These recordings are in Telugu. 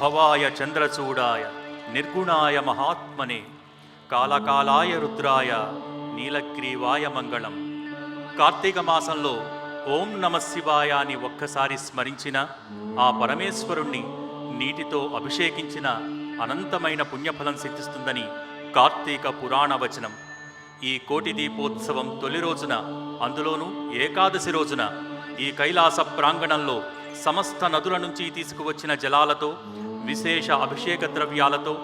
భవాయ చంద్రచూడాయ నిర్గుణాయ మహాత్మనే కాలకాలాయ రుద్రాయ నీలగ్రీవాయ మంగళం కార్తీక మాసంలో ఓం నమ శివాయ అని ఒక్కసారి స్మరించిన ఆ పరమేశ్వరుణ్ణి నీటితో అభిషేకించిన అనంతమైన పుణ్యఫలం సిద్ధిస్తుందని కార్తీక పురాణ వచనం. ఈ కోటి దీపోత్సవం తొలి రోజున అందులోనూ ఏకాదశి రోజున ఈ కైలాస ప్రాంగణంలో సమస్త నదుల నుంచి తీసుకువచ్చిన జలాలతో విశేష అభిషేక ద్రవ్యాలతో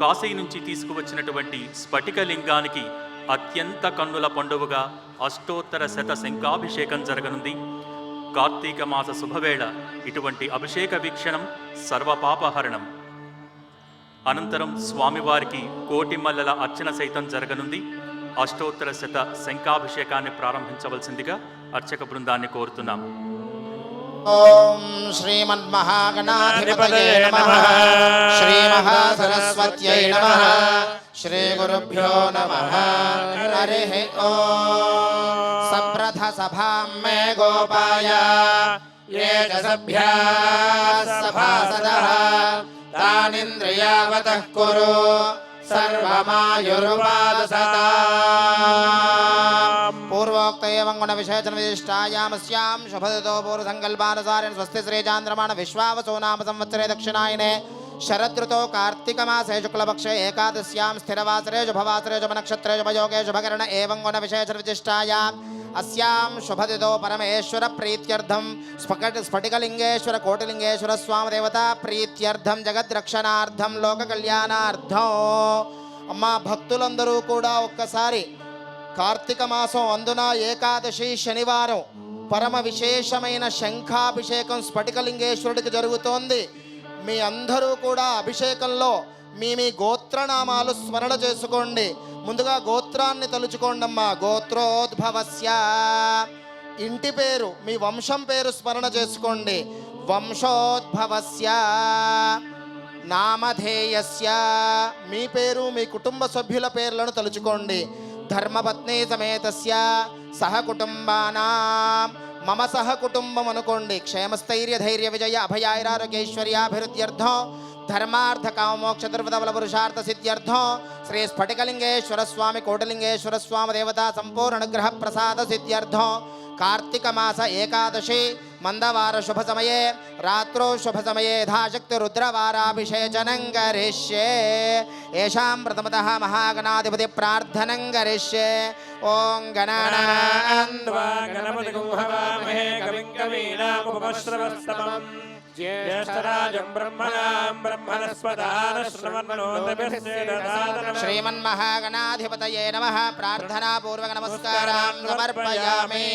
కాశీ నుంచి తీసుకువచ్చినటువంటి స్ఫటికలింగానికి అత్యంత కన్నుల పండువగా అష్టోత్తర శత శంఖాభిషేకం జరగనుంది. కార్తీక మాస శుభవేళ ఇటువంటి అభిషేక వీక్షణం సర్వపాపహరణం. అనంతరం స్వామివారికి కోటిమల్లెల అర్చన సైతం జరగనుంది. అష్టోత్తర శత శంఖాభిషేకాన్ని ప్రారంభించవలసిందిగా అర్చక బృందాన్ని కోరుతున్నాం. ఓం శ్రీమన్మహాగణాధిపతయే నమ. శ్రీమహాసరస్వత్యై నమ. శ్రీగురుభ్యో నమ. హరి ఓం. సప్రథ సభాం మే గోపాయ. ఏ చ సభ్యా సభాసదః. తానింద్రియావతః కురు. సర్వమాయుర్వాదసతాం పూర్వోక్త ఏవం గుణ విశేషణ విశిష్టాయామస్యాం శుభదతో పూర్వసంకల్పానుసారేణ స్వస్తి శ్రీచాంద్రమాణ విశ్వావసో నామ సంవత్సరే దక్షిణాయనే శరదృతో కార్తీక మాసే శుక్లపక్షే ఏకాదశ్యాం స్థిరవాసరే శుభవాసరే శుభనక్షత్రే శుభయోగే శుభకరణ ఏవం గుణ విశేషణ విశిష్టాయాం అస్యాం శుభదితో పరమేశ్వర ప్రీత్యర్థం స్ఫకట స్ఫటికలింగేశ్వర కోటిలింగేశ్వర స్వామి దేవత ప్రీత్యర్థం జగద్రక్షణార్థం లోక కళ్యాణార్థం అమ్మా భక్తులందరూ కూడా ఒక్కసారి కార్తీక మాసం అందున ఏకాదశి శనివారం పరమ విశేషమైన శంఖాభిషేకం స్ఫటికలింగేశ్వరుడికి జరుగుతోంది. మీ అందరూ కూడా అభిషేకంలో మీ మీ గోత్రనామాలు స్మరణ చేసుకోండి. ముందుగా గోత్రాన్ని తలుచుకోండి అమ్మా గోత్రోద్భవస్య. ఇంటి పేరు మీ వంశం పేరు స్మరణ చేసుకోండి. వంశోద్భవస్య. నామధేయస్య. మీ పేరు మీ కుటుంబ సభ్యుల పేర్లను తలుచుకోండి. ధర్మపత్ని సమేతస్య సహకుటుంబానాం మమ సహ కుటుంబం అనుకోండి క్షేమస్థైర్య ధైర్య విజయ అభయాైరారోగ్యైశ్వర్యాభివృద్ధ్యర్థం ధర్మార్థ కామోక్ష దుర్వదబల పురుషార్థ సిద్ధ్యర్థం శ్రీ స్ఫటికలింగేశ్వర స్వామి కోటలింగేశ్వర స్వామి దేవతా సంపూర్ణ అనుగ్రహ ప్రసాద సిద్ధ్యర్థం कार्तिक मास एकादशी, मंदवार शुभ समये रात्रो मन्दवारशुभसमये रात्रौ शुभसमये यथाशक्तिरुद्रवाराभिषेचनं करिष्ये येषां प्रथमतः महागणाधिपति महागणाधिपतिप्रार्थनं करिष्ये ॐ गणानान्वा गणपतिगुहवामहे, कविं कवीनां कवीनामुपश्रवस्तमम् శ్రీమన్మహాగణాధిపతయే నమ ప్రార్థనాపూర్వక నమస్కారం సమర్పయామి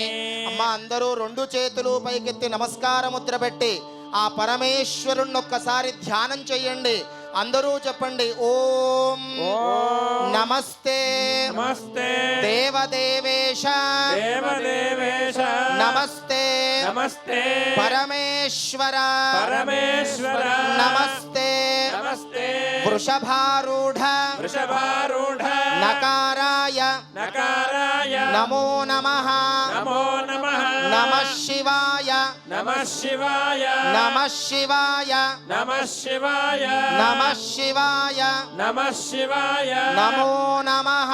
అమ్మ అందరూ రెండు చేతులు పైకెత్తి నమస్కార ముద్ర పెట్టి ఆ పరమేశ్వరుణ్ణి ఒక్కసారి ధ్యానం చెయ్యండి అందరూ చెప్పండి ఓం నమస్తే నమస్తే దేవదేవేశ దేవదేవేశ నమస్తే నమస్తే పరమేశ్వర పరమేశ్వర నమస్తే నమస్తే వృషభారూఢ వృషభారూఢ నకారాయ నకారాయ నమో నమః నమో నమః నమ శివాయ నమః శివాయ. నమ శివాయ. నమః శివాయ. నమ శివాయ. నమః శివాయ. నమో నమః.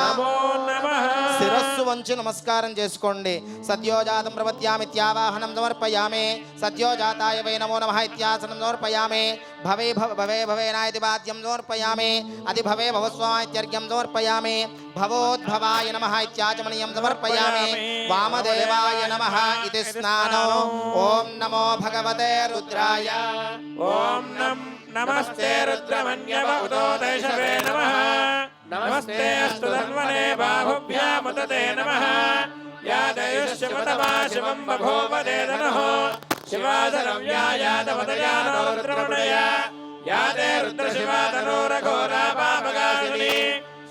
నమో నమః. శిరస్సు వంచి నమస్కారం చేసుకోండి. సద్యోజాతం ప్రపత్యామిత్యావాహనం సమర్పయామి. సద్యోజాతాయ వై నమో నమః ఇత్యాసనం సమర్పయామి. भवे भव भवे भवेना इति वाद्यं भवे भवस्वा इत्यर्घ्यं समर्पयामि। भवोद्भवाय नमः इत्याचमनीयं समर्पयामि। वामदेवाय नमः इति स्नानो। ॐ नमो भगवते रुद्राय। ॐ नम नमस्ते रुद्रमन्यव उदोदयशवे नमः। नमस्ते अस्तु धन्वने नमः। या दयुश्चमतमा शिवं बभूव देदनः యా యాదవదయానో రుద్రమణయ యా తే రుద్రశివాతనోరఘోరా పాపగాసిని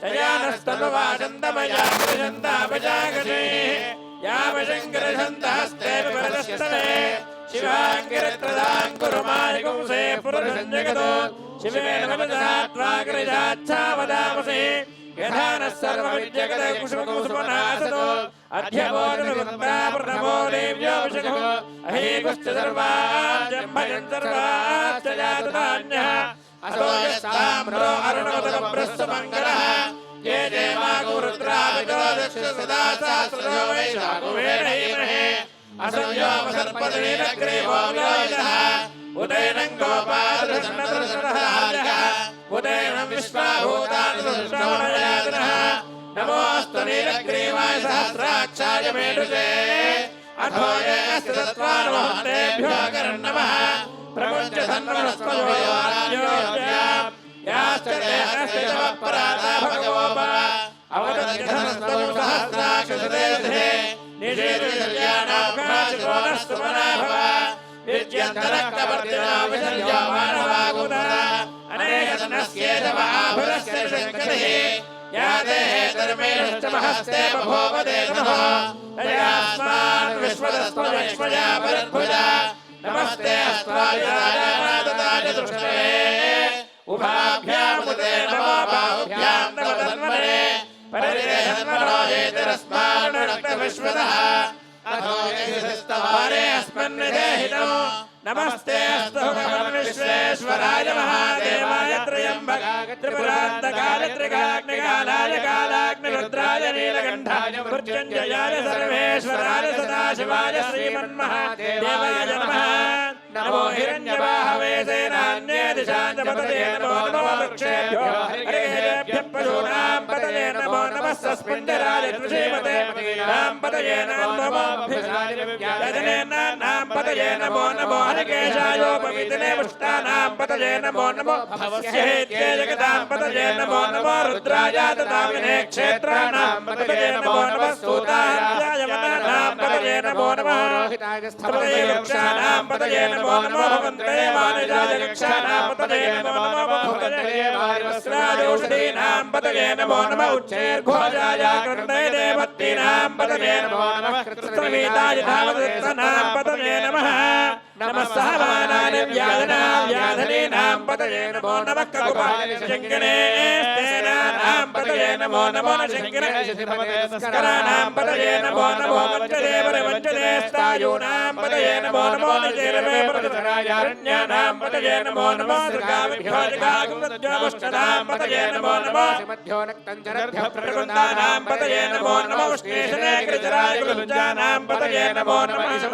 శయానస్తనువాచందమయా కృషంతాపజాగసి యావశంకరశంతహస్తే విపదస్తనే శివాంగిరత్రదాంకురుమాహిగుంసే పురుషం జగదో శివేన వదసాత్వాగ్రజాచ్ఛావదామసే యథా నః సర్వవిద్యగత కుసుమకుసుమనాసతో అధ్యబోధనవృత్తాపృణమో దేవ్యో విషగో అహేగుశ్చ సర్వాజ్యం భజన్ సర్వాశ్చ జాతునాన్య ताम्रो अरुणोदकप्रस्तु मङ्गलः ये देवागुरुद्राविदो दक्ष सदा सहस्रो वैशाखुवेणैमहे असंयोगसर्पदनीलग्रीवो विलोहितः उदयनं गोपादृष्णदर्शनहार्यः उदयनं विश्वाभूतानि दृष्टवनयातनः नमोऽस्तु नीलग्रीवाय सहस्राक्षाय मेढुजे अथो ये अस्ति तत्त्वानुमहतेभ्यो नमः प्रमुञ्च सन्मनस्त्वयोराज्योऽध्याम् याश्च ते हरस्य च मत्पराधा भगवो भव अवदध्यधनस्त्वं सहस्राक्षसते धे निषेधयानाघाचितो नस्तु मना भव विद्यन्तरक्तवर्तिनो विसर्यो मानवागुतः अनेकधनस्येदवाभुरस्य शङ्कतिः या देहे धर्मेणश्च महस्ते बभूव ते नमः तयास्मान् विश्वदस्त्वविश्वया परद्भुजा नमस्ते अस्त्वादिराजानाददाय दृष्टये उभाभ्यामुदे नमो बाहुभ्यां नमो तन्मने परिदेहन्मनो हेतरस्मान्नक्तविश्वदः अथो यदिस्तवारे अस्मन्निदेहिनो नमस्ते अस्तु भगवन् विश्वेश्वराय महादेवाय त्र्यम्बकाय त्रिपुरान्तकाय त्रिकाग्निकालाय कालाग्निरुद्राय नीलकण्ठाय मृत्युञ्जयाय सर्वेश्वराय सदाशिवाय श्रीमन्महादेवाय नमः नमो हिरण्यवाहवे सेनान्ये दिशाञ्च पतये नमो नमो वृक्षेभ्यो हरिकेभ्यः पशूनां पतये नमो नमः सस्मिञ्जराय कृषीमते नां पतये नमो यजनेनां पतये नमो नमो हरिकेशायोपवीतने पुष्टानां पतये नमो नमो भवस्येत्ये जगतां पतये नमो नमो रुद्राय ददामिने क्षेत्राणां पतये नमो नमः सूताय वनानां पतये नमो नमः पतये वृक्षाणां पतये नमो नमो भवन्ते वाणिजाय वृक्षाणां पतये नमो नमो भवन्ते वाणिवस्त्रादौषधीनां पतये नमो नमः उच्चैर्घोषाय कृष्णे देवत्तीनां पतये नमो नमः कृष्णवीताय धावदत्तनां पतये नमः नमः सहवानानि व्याधना व्याधनीनां पतये नमो नमः ककुपाय शङ्कणे स्तेनानां पतये नमो नमो शङ्कणे स्कराणां पतये नमो नमो वञ्चने वञ्चने स्थायूनां पतये नमो नमो निजेरवे परतरायारण्यानां पतये नमो नमो दुर्गाविभ्यो जगागुमद्योमुष्टनां पतये नमो नमो प्रकुन्दानां पतये नमो नमो उष्णेशने कृजराय गुलुजानां पतये नमो नमः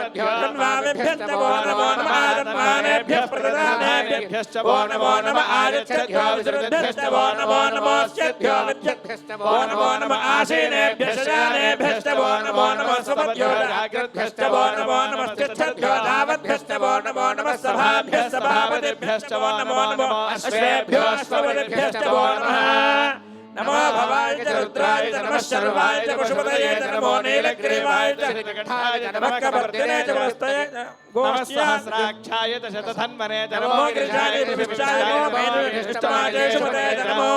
तन्वामिभ्यश्च वो नमो नमः आदत्मानेभ्यः प्रददानेभ्यश्च वो नमो नमः आदित्यभ्यो विसृद्धश्च वो नमो नमोऽस्यभ्यो विद्यभ्यश्च वो नमो नमः आसीनेभ्यश्च जानेभ्यश्च वो नमो नमः सुमभ्यो जाग्रद्भ्यश्च वो नमो नमः तिष्ठद्भ्यो धावद्भ्यश्च वो नमो नमः सभाभ्यः सभापतिभ्यश्च वो नमो नमः अश्वेभ्यो अश्वपतिभ्यश्च वो नमः नमो भवाय च रुद्राय च नमः शर्वाय च पशुपतये च नमो नीलग्रीवाय च नीलकण्ठाय च नमः कपर्दिने च वस्तये च गोष्ठ्याय च शतधन्वने च नमो गिरिजाय विभिषाय नमो मेनुष्टमाय शुभते च नमो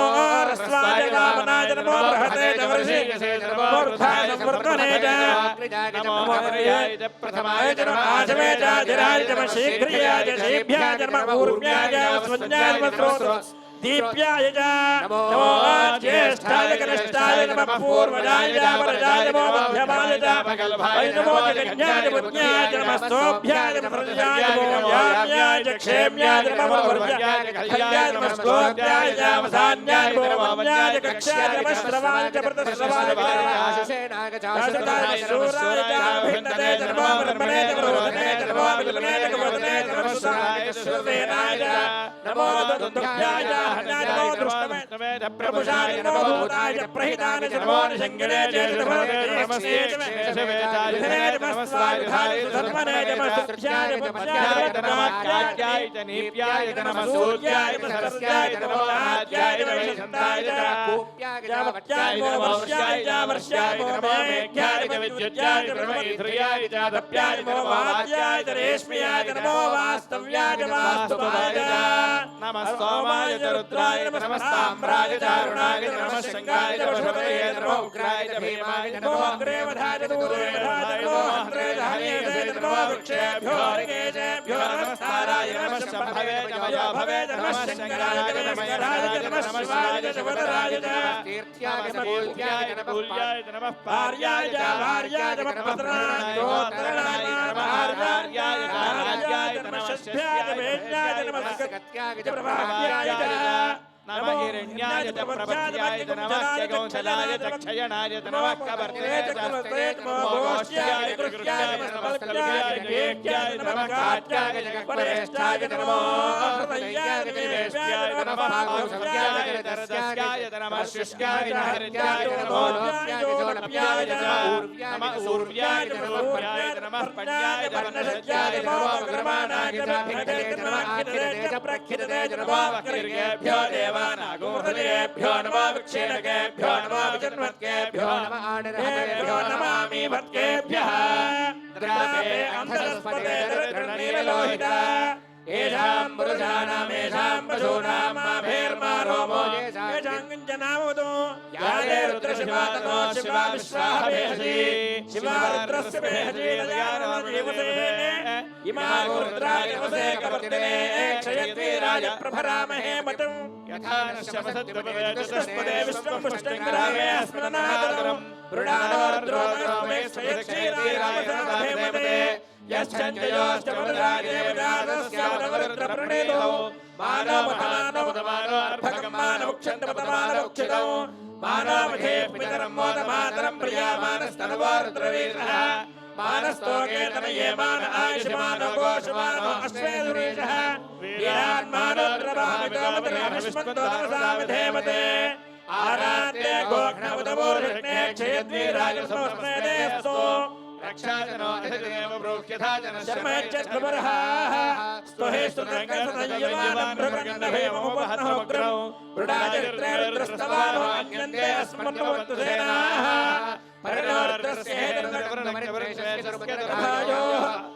रस्वाय वामनाय च नमो बृहते च वर्षीयसे च नमो ऊर्ध्वाय संवर्धने च नमो हर्याय च प्रथमाय च नमः आशवे च अजिराय च नमः शीघ्रियाय च शीभ्याय च नमः ऊर्म्याय च स्वन्याय नमः स्रोत्र दीप्याय च नमो ज्येष्ठाय कनिष्ठाय नमः पूर्वजाय च वरजाय नमो मध्यमाय च वै नमो जगन्याय बुद्ध्याय च नमः स्तोभ्याय च प्रजाय नमो याम्याय च क्षेम्याय च नमो वर्ज्याय च कल्याय नमः श्लोक्याय च वसान्याय नमो वन्याय च कक्ष्याय च नमः श्रवाय च प्रतश्रवाय च शासकाय च शूराय च भिन्नते च नमो ब्रह्मणे च प्रवदने च नमो विलने च कवदने च नमः सुताय च श्रुतेनाय च नमो दुर्भ्याय च हन्याय च नमो दृष्टमे प्रभुषाय च नमो भूताय च प्रहिताय च नमो निषङ्गिने च नमो नमस्ते च विधने च नमस्वाय विधाय च धर्मने च नमस्तभ्याय च पद्याय च नमस्कार्याय च नीप्याय च नमः सूर्याय च सरस्याय च नमो आद्याय च वैशन्ताय च कूप्याय च वक्त्याय च वर्ष्याय च वर्ष्याय च नमो मेघ्याय च विद्युत्याय च नमो ईध्रियाय च दप्याय च नमो वाद्याय రేష్మియాయ నమో వాస్తవ్యాయ వాస్తవాయ नमः सोमाय च रुद्राय नमः साम्राय च अरुणाय च नमः शङ्गाय च पशुपतये च नमः उग्राय च भीमाय च नमो नमः वधाय च दूरे नमो च नमो वृक्षेभ्यो शम्भवे च भवे च नमः शङ्कराय च नमस्काराय च नमः शिवाय च शिवतराय च तीर्थ्याय च पूज्याय च पूज्याय च नमः भार्याय च भार्याय च पत्रणाय नमः भार्याय च नमः शस्भ्याय च च నమహిరణ్యాయ ప్రపత్యాయ నమస్యగౌంధలాయ దక్షయణాయ నమః కవర్తనే శాస్త్రే మోగోష్యాయ కృష్యాయ నమస్కల్యాయ నేక్యాయ నమః కాత్యాయ జగత్పరేష్టాయ నమో హృదయాయ నివేష్యాయ నమః భాగవత్యాయ దరదస్యాయ నమః औषध्याय च रजस्याय च नमः शुष्काय च हरिद्याय च नमो लोक्याय च जोलप्याय च नमः ऊर्व्याय च प्रलोभ्याय च नमः पण्याय च वर्णसज्याय च नमो अग्रमाणाय च भिक्षते च नमः खिदते च प्रखिदते च नमो वक्तिर्गेभ्यो देवानागोहृदयेभ्यो नमो विक्षेणकेभ्यो नमो विजन्मत्केभ्यो नमः आनिर्हतेभ्यो नमामि भक्तेभ्यः द्रापे अन्धस्पते येषाम् पुरुषाणाम् येषाम् पशूनाम् माभेर्मा रोमो। येषाम् किञ्चनामुदो यादे रुद्रशिवातनो शिवा विश्वाः पेहसि शिवा रुद्रस्य पेहसि दयानवजीवसे इमा रुद्रादिवसे कवर्तिने क्षयत्वे राजप्रभरामहे मतम्। यथा नश्यमसद्वपदे विश्वं पुष्टङ्गरामे स्मरणादरम् मृडानोर्द्रोदरमे क्षयक्षीरामसमहे मते। యశ్చంజయోష్టమరాజేవరాజస్యావరద్రప్రణేదో మానవతమానవతమానో అర్భకమానవక్షంతపతమానవక్షితం మానవధే పితరం మోదమాతరం ప్రియామానస్తనవారద్రవీరః మానస్తోకేతనయే మాన ఆయుషమానో ఘోషమానో అశ్వేదురీషః వీరాన్మానోద్రభామితోమతరామస్మంతోమసామధేమతే ఆరాధ్య గోఘ్నముదమూర్ఘ్నే క్షయద్వీరాజ సంస్మేదేస్తో गोघ्नवदमोर्हिष्णे क्षयद्वीराय समस्मेदेस्तु रक्षाजनो अधिदेव ब्रूह्यथा जनशर्मैच्छस्वरः स्तुहे स्तुतङ्गसदय्यमानभृगण्डभेमोपहतमुग्रौ वृडाचरित्रेरुद्रस्तवानो अन्यन्ते अस्मन्नवन्तु सेनाः परिणोरुद्रस्य हेतुर्नगरन्नमरित्रेशस्य अवस्त्राताश्वमेधस्तोषामनयामृणय मेषष्टवशवशवशवशवनाभव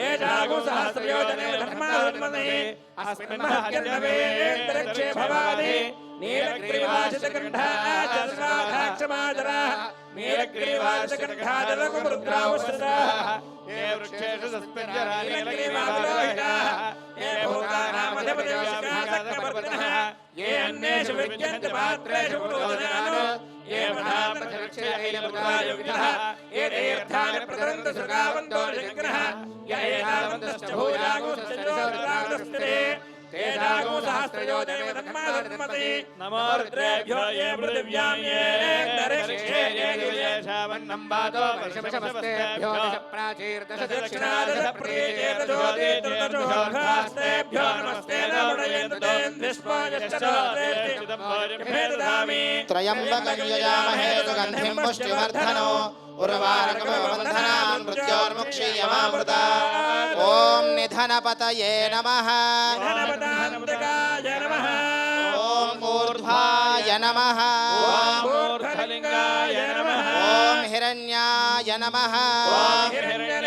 ఏషాగు సహస్రయోజనే ధర్మాధర్మనే అస్మిన్ మహత్యర్ణవే ఏతరక్షే భవాని నీలగ్రీవాశకంఠాక్షమాధరా ఏ వృక్షేషు సస్పెంజరా పాత్రేషు పురోధనాను ये महापथलक्षयैलपुत्रायोगिनः ये तीर्थानि प्रतरन्तु सुखावन्तो निशग्नः य एतावन्तश्च भूयागोश्च चन्द्रोरागस्ते तेजागो सहस्रयोजने धर्माधर्मति नमो रुद्रेभ्यो ये पृथिव्यां ये दरिक्षे ये दिवेशावन्नं वातो वर्षमशमस्तेभ्यो दश प्राचीर्दश दक्षिणा दश प्रिये दशोदे दशोर्धास्तेभ्यो नमस्ते नमोदयन्तु ददामि त्रयम्बकं यजामहे सुगन्धिं पुष्टिवर्धनो उर्वारकमवबन्धनान् मृत्योर्मुक्षीयमामृता ॐ निधनपतये नमः धनपदान्तकाय नमः ॐ ऊर्ध्वाय नमः मूर्धलिङ्गाय नमः ॐ हिरण्याय नमः हिरण्यलिङ्गाय नमः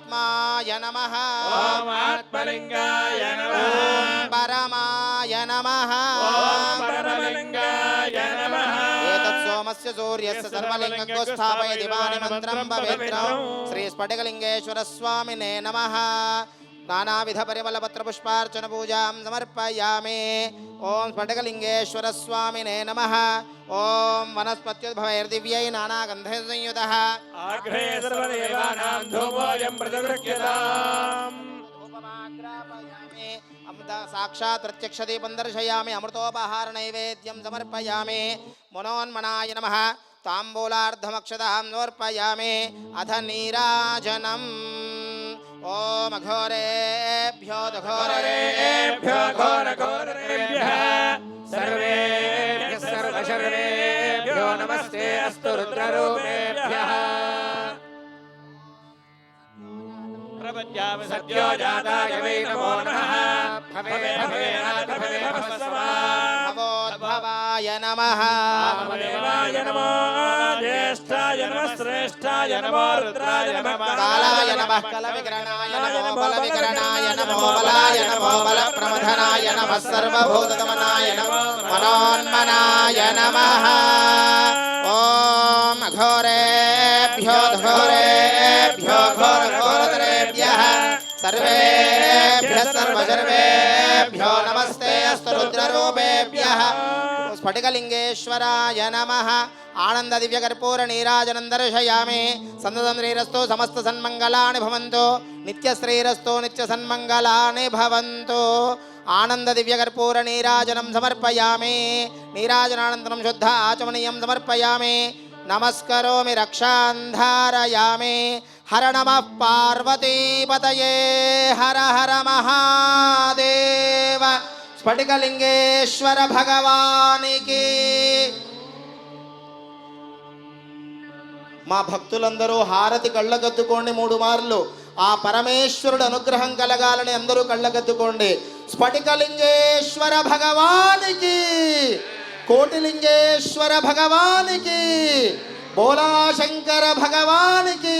शर्वाय नमः ॐ सर्वलिङ्गाय नमः ॐ शिवाय नमः ॐ शिवलिङ्गाय नमः ॐ ज्वलाय नमः ॐ ज्वललिङ्गाय नमः आत्माय नमः ॐ आत्मलिङ्गाय नमः ॐ परमाय नमः ॐ परमलिङ्गाय नमः एतत् सोमस्य सूर्यस्य सर्वलिङ्गं स्थापयति वाणिमन्त्रं पवित्रं श्रीस्फटिकलिङ्गेश्वरस्वामिने नमः नानाविधपरिमलपत्रपुष्पार्चनपूजां समर्पयामि। ॐ स्फटिकलिङ्गेश्वरस्वामिने नमः। ॐ वनस्पत्युद्भवैर्दिव्यै नानागन्धैः संयुतः आग्रे सर्वदेवानां धूमोऽयं अमृत साक्षात् प्रत्यक्षदीपं दर्शयामि। अमृतोपहार नैवेद्यं समर्पयामि। मनोन्मनाय नमः। ताम्बूलार्धमक्षतां समर्पयामि। अथ नीराजनम् ॐ अघोरेभ्यो घोरेभ्यो घोर घोरेभ्यः सर्वेभ्यः सर्वशर्वेभ्यो नमस्ते अस्तु रुद्ररूपेभ्यः सत्यो जाताय वै नमो नमः भवे भवे भवे भवस्वा జ్యేష్ఠాయ నమ. వామదేవాయ నమ. జ్యేష్ఠాయ నమ శ్రేష్ఠాయ నమ రుద్రాయ నమ కాలాయ నమ కల విగ్రహణాయ నమో బల విగ్రహణాయ నమో బలాయ నమో బల ప్రమథనాయ నమ సర్వభూత గమనాయ మనోన్మనాయ నమ. ఓం అఘోరేభ్యో ఘోరేభ్యో ఘోర ఘోరతరే सर्वेभ्यः सर्वसर्वेभ्यो नमस्ते अस्तु रुद्ररूपेभ्यः स्फटिकलिङ्गेश्वराय नमः आनन्द दिव्यकर्पूर नीराजनं दर्शयामि सन्दतं श्रीरस्तु समस्त सन्मङ्गलानि भवन्तु नित्यश्रीरस्तु नित्यसन्मङ्गलानि भवन्तु आनन्द दिव्यकर्पूर नीराजनं समर्पयामि नीराजनानन्तरं शुद्ध आचमनीयं समर्पयामि नमस्करोमि रक्षान् హర నమ పార్వతీపతయే హర హర మహాదేవ స్ఫటికలింగేశ్వర భగవానికి మా భక్తులందరూ హారతి కళ్ళగద్దుకోండి మూడు మార్లు. ఆ పరమేశ్వరుడు అనుగ్రహం కలగాలని అందరూ కళ్ళగద్దుకోండి. స్ఫటికలింగేశ్వర భగవానికి కోటిలింగేశ్వర భగవానికి బోలాశంకర భగవానికి